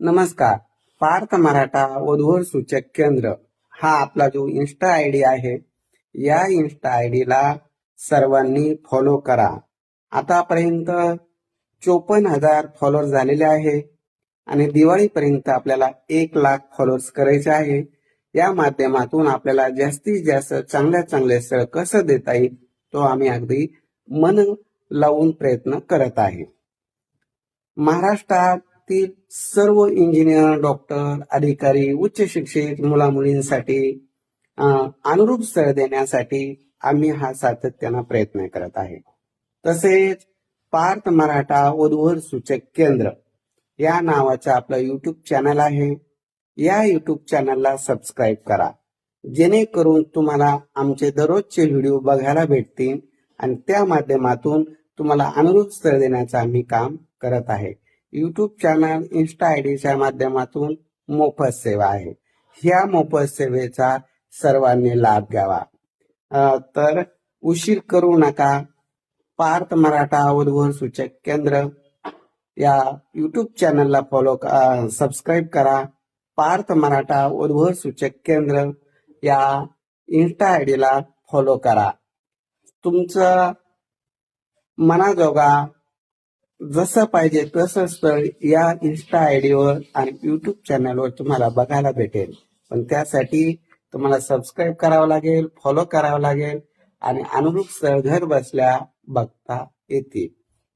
नमस्कार. पार्थ मराठा वधूवर सूचक केंद्र हा आपला जो इन्स्टा आय डी आहे या इन्स्टा आय ला सर्वांनी फॉलो करा. आतापर्यंत चोपन्न हजार फॉलोअर झालेले आहे आणि दिवाळीपर्यंत आपल्याला एक लाख फॉलोअर्स करायचे आहे. या माध्यमातून आपल्याला जास्तीत जास्त चांगल्या चांगले स्थळ कसं देता येईल तो आम्ही अगदी मन लावून प्रयत्न करत आहे. महाराष्ट्रात ती सर्व इंजिनियर डॉक्टर अधिकारी उच्च शिक्षित मुला मुलींसाठी अनुरूप स्थळ देण्यासाठी आम्ही हा सातत्यानं प्रयत्न करत आहे. तसेच पार्थ मराठा वधूवर सूचक केंद्र या नावाचा आपला युट्यूब चॅनल आहे. या युट्यूब चॅनलला सबस्क्राईब करा. जेणेकरून तुम्हाला आमचे दररोजचे व्हिडिओ बघायला भेटतील आणि त्या माध्यमातून तुम्हाला अनुरूप स्थळ देण्याचं आम्ही काम करत आहे. युट्यूब चॅनल इन्स्टा आय डीच्या माध्यमातून मोफत सेवा आहे. ह्या मोफत सेवेचा सर्वांनी लाभ घ्यावा. तर उशीर करू नका. पार्थ मराठा वधूवर सूचक केंद्र. या युट्यूब चॅनलला फॉलो सबस्क्राईब करा. पार्थ मराठा उद्भव सूचक केंद्र. या इन्स्टा आय डीला फॉलो करा. तुमचं मनाजोगा जसं पाहिजे तसं स्थळ या इन्स्टा आयडीवर आणि युट्यूब चॅनलवर तुम्हाला बघायला भेटेल. पण त्यासाठी तुम्हाला सबस्क्राईब करावं लागेल फॉलो करावं लागेल आणि अनुरूप स्थळ घर बसल्या बघता येतील.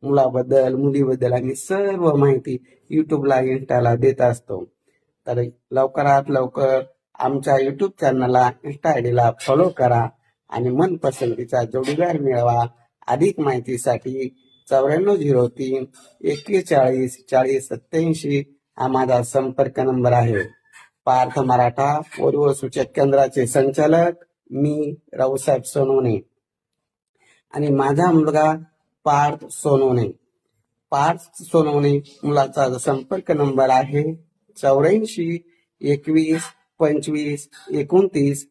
मुलाबद्दल मुलीबद्दल आम्ही सर्व माहिती युट्यूबला इन्स्टाला देत असतो. तर लवकरात लवकर आमच्या युट्यूब चॅनलला इन्स्टा आयडीला फॉलो करा आणि मनपसंतीचा जोडीदार मिळवा. अधिक माहितीसाठी चौऱ्याण्णव झिरो तीन एक्केचाळीस चाळीस सत्याऐंशी हा माझा संपर्क नंबर आहे. पार्थ मराठा पूर्व सूचक केंद्राचे संचालक मी रावसाहेब सोनवणे. आणि माझा मुलगा पार्थ सोनवणे. पार्थ सोनवणे मुलाचा संपर्क नंबर आहे चौऱ्याऐंशी एकवीस पंचवीस एकोणतीस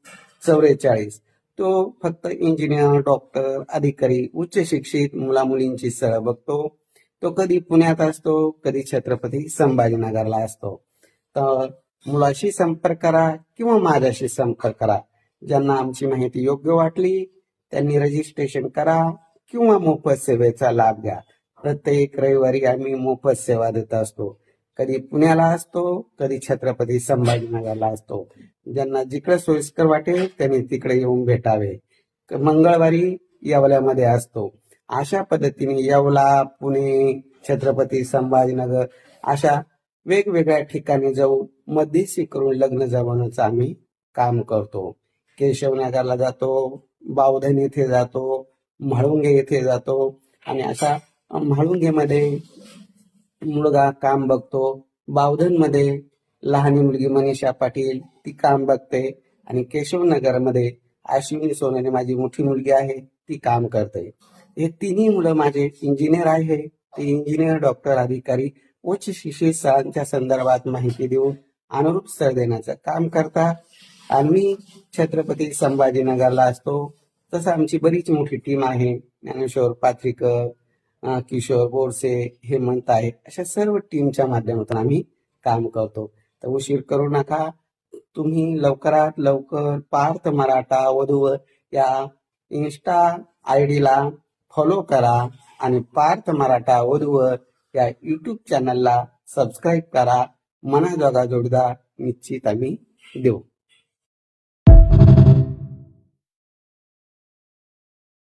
चौवेचाळीस तो फक्त इंजिनियर डॉक्टर अधिकारी उच्च शिक्षित मुला मुलींची सह बघतो. तो कधी पुण्यात असतो कधी छत्रपती संभाजीनगरला असतो. तर मुलाशी संपर्क करा किंवा माझ्याशी संपर्क करा. ज्यांना आमची माहिती योग्य वाटली त्यांनी रजिस्ट्रेशन करा किंवा मोफत सेवेचा लाभ घ्या. प्रत्येक रविवारी आम्ही मोफत सेवा देत असतो. कधी पुण्याला असतो कधी छत्रपती संभाजीनगरला असतो. ज्यांना जिकडे सोयीस्कर वाटेल त्यांनी तिकडे येऊन भेटावे. मंगळवारी येवल्यामध्ये असतो. अशा पद्धतीने येवला पुणे छत्रपती संभाजीनगर अशा वेगवेगळ्या ठिकाणी जाऊन मध्यस्थी करून लग्न जमवण्याचं आम्ही काम करतो. केशवनगरला जातो बावधन येथे जातो म्हाळुंगे येथे जातो आणि अशा म्हाळुंगेमध्ये मुलगा काम बघतो. बावधनमध्ये लहानी मुलगी मनीषा पाटील ती काम बघते आणि केशवनगरमध्ये अश्विनी सोनाने माझी मोठी मुलगी आहे ती काम करते. हे तिन्ही मुलं माझे इंजिनियर आहे. ते इंजिनियर डॉक्टर अधिकारी उच्च शिक्षितांच्या संदर्भात माहिती देऊन अनुरूप स्थळ देण्याचं काम करतात. आणि मी छत्रपती संभाजीनगरला असतो. तसं आमची बरीच मोठी टीम आहे. ज्ञानेश्वर पात्रीकर किशोर बोरसे हेमंत आहे. अशा सर्व टीमच्या माध्यमातून आम्ही काम करतो. तर उशीर करू नका. तुम्ही लवकरात लवकर पार्थ मराठा वधूवर या इन्स्टा आय डीला फॉलो करा आणि पार्थ मराठा वधूवर या युट्यूब चॅनलला सबस्क्राईब करा. मनाजोगा जोडीदार निश्चित आम्ही देऊ.